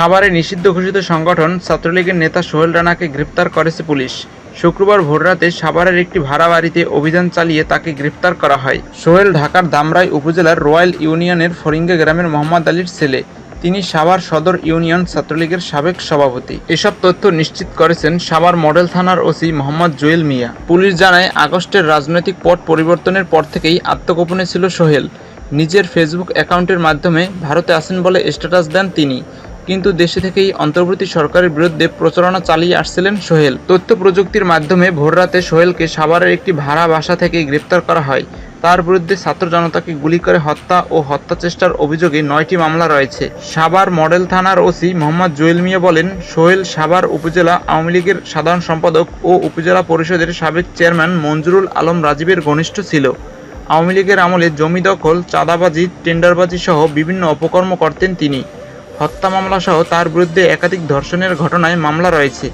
সাভারে নিষিদ্ধ ঘোষিত সংগঠন ছাত্রলীগের নেতা সোহেল রানাকে গ্রেপ্তার করেছে পুলিশ। শুক্রবার ভোররাতে সাভারের একটি ভাড়া বাড়িতে অভিযান চালিয়ে তাকে গ্রেপ্তার করা হয়। সোহেল ঢাকার দামরাই উপজেলার রয়্যাল ইউনিয়নের ফরিঙ্গা গ্রামের মোহাম্মদ আলীর ছেলে। তিনি সাভার সদর ইউনিয়ন ছাত্রলীগের সাবেক সভাপতি। এসব তথ্য নিশ্চিত করেছেন সাভার মডেল থানার ওসি মোহাম্মদ জুয়েল মিয়া। পুলিশ জানায়, আগস্টের রাজনৈতিক পট পরিবর্তনের পর থেকেই আত্মগোপনে ছিল সোহেল। নিজের ফেসবুক অ্যাকাউন্টের মাধ্যমে ভারতে আসেন বলে স্ট্যাটাস দেন তিনি। কিন্তু দেশে থেকেই অন্তর্বর্তী সরকারের বিরুদ্ধে প্রচারণা চালিয়ে আসছিলেন সোহেল। তথ্য প্রযুক্তির মাধ্যমে ভোররাতে সোহেলকে সাভারের একটি ভাড়া বাসা থেকে গ্রেপ্তার করা হয়। তার বিরুদ্ধে ছাত্র জনতাকে গুলি করে হত্যা ও হত্যা চেষ্টার অভিযোগে নয়টি মামলা রয়েছে। সাভার মডেল থানার ওসি মোহাম্মদ জুয়েল মিয়া বলেন, সোহেল সাভার উপজেলা আওয়ামী লীগের সাধারণ সম্পাদক ও উপজেলা পরিষদের সাবেক চেয়ারম্যান মঞ্জুরুল আলম রাজীবের ঘনিষ্ঠ ছিল। আওয়ামী লীগের আমলে জমি দখল, চাঁদাবাজি, টেন্ডারবাজি সহ বিভিন্ন অপকর্ম করতেন তিনি। হত্যা মামলাসহ তার বিরুদ্ধে একাধিক ধর্ষণের ঘটনায় মামলা রয়েছে।